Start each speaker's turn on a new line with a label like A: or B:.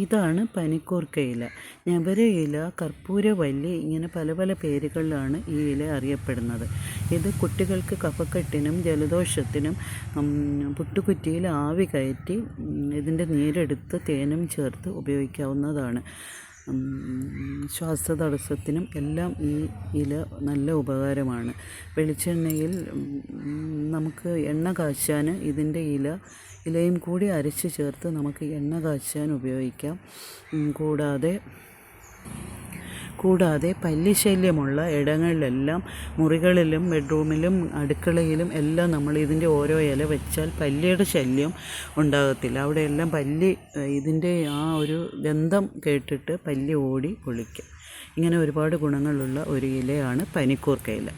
A: ഇതാണ് പനിക്കൂർക്ക ഇല ഞവര ഇല കർപ്പൂരവല്ലി ഇങ്ങനെ പല പല പേരുകളിലാണ് ഈ ഇല അറിയപ്പെടുന്നത്. ഇത് കുട്ടികൾക്ക് കഫക്കെട്ടിനും ജലദോഷത്തിനും പുട്ടുകുറ്റിയിൽ ആവി കയറ്റി ഇതിന്റെ നീരെടുത്ത് തേനും ചേർത്ത് ഉപയോഗിക്കാവുന്നതാണ്. ശ്വാസതടസ്സത്തിനും എല്ലാം ഈ ഇല നല്ല ഉപകാരമാണ്. വെളിച്ചെണ്ണയിൽ നമുക്ക് എണ്ണ കാച്ചാൻ ഇതിന്റെ ഇല ഇലയും കൂടി അരച്ച് ചേർത്ത് നമുക്ക് എണ്ണ കാച്ചാൻ ഉപയോഗിക്കാം. കൂടാതെ കൂടാതെ പല്ലി ശല്യമുള്ള ഇടങ്ങളിലെല്ലാം മുറികളിലും ബെഡ്റൂമിലും അടുക്കളയിലും എല്ലാം നമ്മൾ ഇതിന്റെ ഓരോ ഇല വെച്ചാൽ പല്ലിയുടെ ശല്യം ഉണ്ടാകത്തില്ല. അവിടെയെല്ലാം പല്ലി ഇതിന്റെ ആ ഒരു ഗന്ധം കേട്ടിട്ട് പല്ലി ഓടി ഒളിക്കും ഇങ്ങനെ ഒരുപാട് ഗുണങ്ങളുള്ള ഒരു ഇലയാണ് പനിക്കൂർക്ക ഇല.